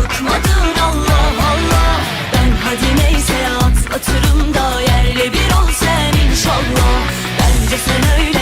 Bıkmadın Allah Allah. Ben hadi neyse atlatırım da Yerle bir ol sen inşallah. Bence sen öyle